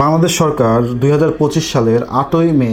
বাংলাদেশ সরকার দুই হাজার পঁচিশ সালের আটই মে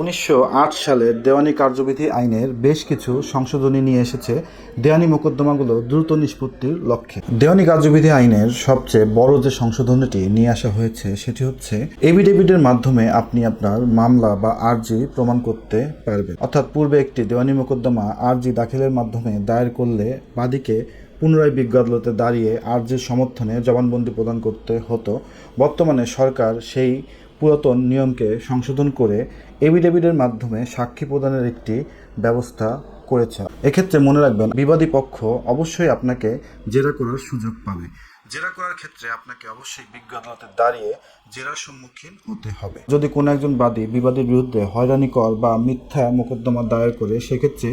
উনিশশো আট সালের দেওয়ানি কার্যবিধি আইনের বেশ কিছু সংশোধনী নিয়ে এসেছে। দেওয়ানি মোকদ্দমাগুলো দ্রুত নিষ্পত্তির লক্ষ্যে। দেওয়ানি কার্যবিধি আইনের সবচেয়ে বড় যে সংশোধনীটি নিয়ে আসা হয়েছে, সেটি হচ্ছে এভিডেভিডের মাধ্যমে আপনি আপনার মামলা বা আর্জি প্রমাণ করতে পারবেন। অর্থাৎ পূর্বে একটি দেওয়ানি মোকদ্দমা আর্জি দাখিলের মাধ্যমে দায়ের করলে বাদীকে পুনরায় বিজ্ঞ আদালতে দাঁড়িয়ে আর্যের সমর্থনে জবানবন্দি প্রদান করতে হতো, বর্তমানে সরকার সেই পুরাতন নিয়মকে সংশোধন করে এভিডেভিডের মাধ্যমে সাক্ষী প্রদানের একটি ব্যবস্থা করেছে। এক্ষেত্রে মনে রাখবেন, বিবাদী পক্ষ অবশ্যই আপনাকে জেরা করার সুযোগ পাবে। জেরা করার ক্ষেত্রে আপনাকে অবশ্যই বিজ্ঞ আদালতে দাঁড়িয়ে জেরার সম্মুখীন হতে হবে। যদি কোনো একজন বাদী বিবাদীর বিরুদ্ধে হয়রানিকর বা মিথ্যা মোকদ্দমা দায়ের করে, সেক্ষেত্রে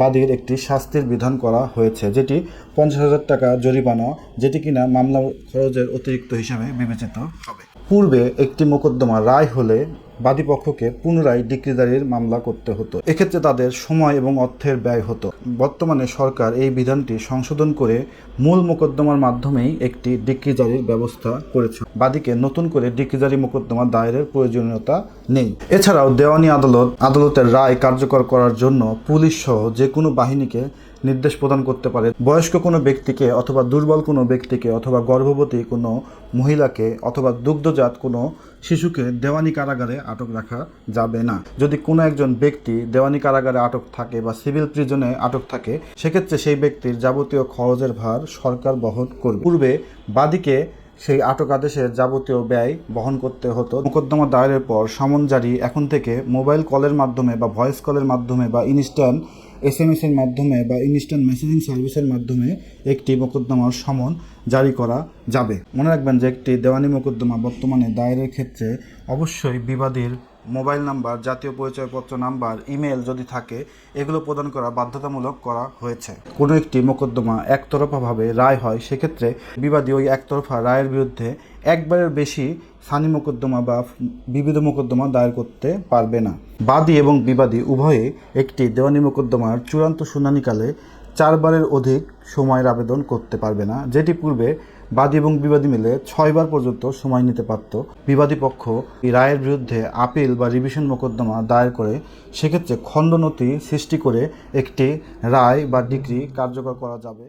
বাদীর একটি শাস্তির বিধান করা হয়েছে, যেটি পঞ্চাশ হাজার টাকা জরিমানা, যেটি কিনা মামলা খরচের অতিরিক্ত হিসাবে বিবেচিত হবে। পূর্বে একটি মোকদ্দমা রায় হলে বাদীপক্ষকে পুনরায় ডিক্রিদারির মামলা করতে হতো। এক্ষেত্রে তাদের সময় এবং অর্থের ব্যয় হতো। বর্তমানে সরকার এই বিধানটি সংশোধন করে মূল মোকদ্দমার মাধ্যমেই একটি ডিক্রি জারির ব্যবস্থা করেছে। বাদীকে নতুন করে ডিক্রি জারি মোকদ্দমা দায়েরের প্রয়োজনীয়তা নেই। এছাড়াও দেওয়ানি আদালত, আদালতের রায় কার্যকর করার জন্য পুলিশ সহ যে কোনো বাহিনীকে নির্দেশ প্রদান করতে পারে। বয়স্ক কোনো ব্যক্তিকে অথবা দুর্বল কোনো ব্যক্তিকে অথবা গর্ভবতী কোনো মহিলাকে অথবা দুগ্ধজাত কোনো শিশুকে দেওয়ানি কারাগারে আটক রাখা যাবে না। যদি কোনো একজন ব্যক্তি দেওয়ানি কারাগারে আটক থাকে বা সিভিল প্রিজনে আটক থাকে, সেক্ষেত্রে সেই ব্যক্তির যাবতীয় খরচের ভার সরকার বহন করবে। পূর্বে বাদীকে সেই আটক আদেশের যাবতীয় ব্যয় বহন করতে হতো। মোকদ্দমা দায়েরের পর সমন জারি। এখন থেকে মোবাইল কলের মাধ্যমে বা ভয়েস কলের মাধ্যমে বা ইনস্ট্যান্ট এস এম এর মাধ্যমে বা ইনস্ট্যান্ট মেসেজিং সার্ভিসের মাধ্যমে একটি মোকদ্দমার সমন জারি করা যাবে। মনে রাখবেন যে একটি দেওয়ানি মোকদ্দমা বর্তমানে দায়েরের ক্ষেত্রে অবশ্যই বিবাদীর মোবাইল নাম্বার, জাতীয় পরিচয়পত্র নাম্বার, ইমেল যদি থাকে, এগুলো প্রদান করা বাধ্যতামূলক করা হয়েছে। কোনো একটি মোকদ্দমা একতরফাভাবে রায় হয়, সেক্ষেত্রে বিবাদী ওই একতরফা রায়ের বিরুদ্ধে একবারের বেশি সানি মোকদ্দমা বা বিবিধ মোকদ্দমা দায়ের করতে পারবে না। বাদী এবং বিবাদী উভয়ে একটি দেওয়ানি মোকদ্দমার চূড়ান্ত শুনানিকালে চারবারের অধিক সময়ের আবেদন করতে পারবে না। যেটি পূর্বে বাদী এবং বিবাদী মিলে ছয়বার পর্যন্ত সময় নিতে পারত। বিবাদী পক্ষ এই রায়ের বিরুদ্ধে আপিল বা রিভিশন মোকদ্দমা দায়ের করে, সেক্ষেত্রে খণ্ডনতি সৃষ্টি করে একটি রায় বা ডিগ্রি কার্যকর করা যাবে।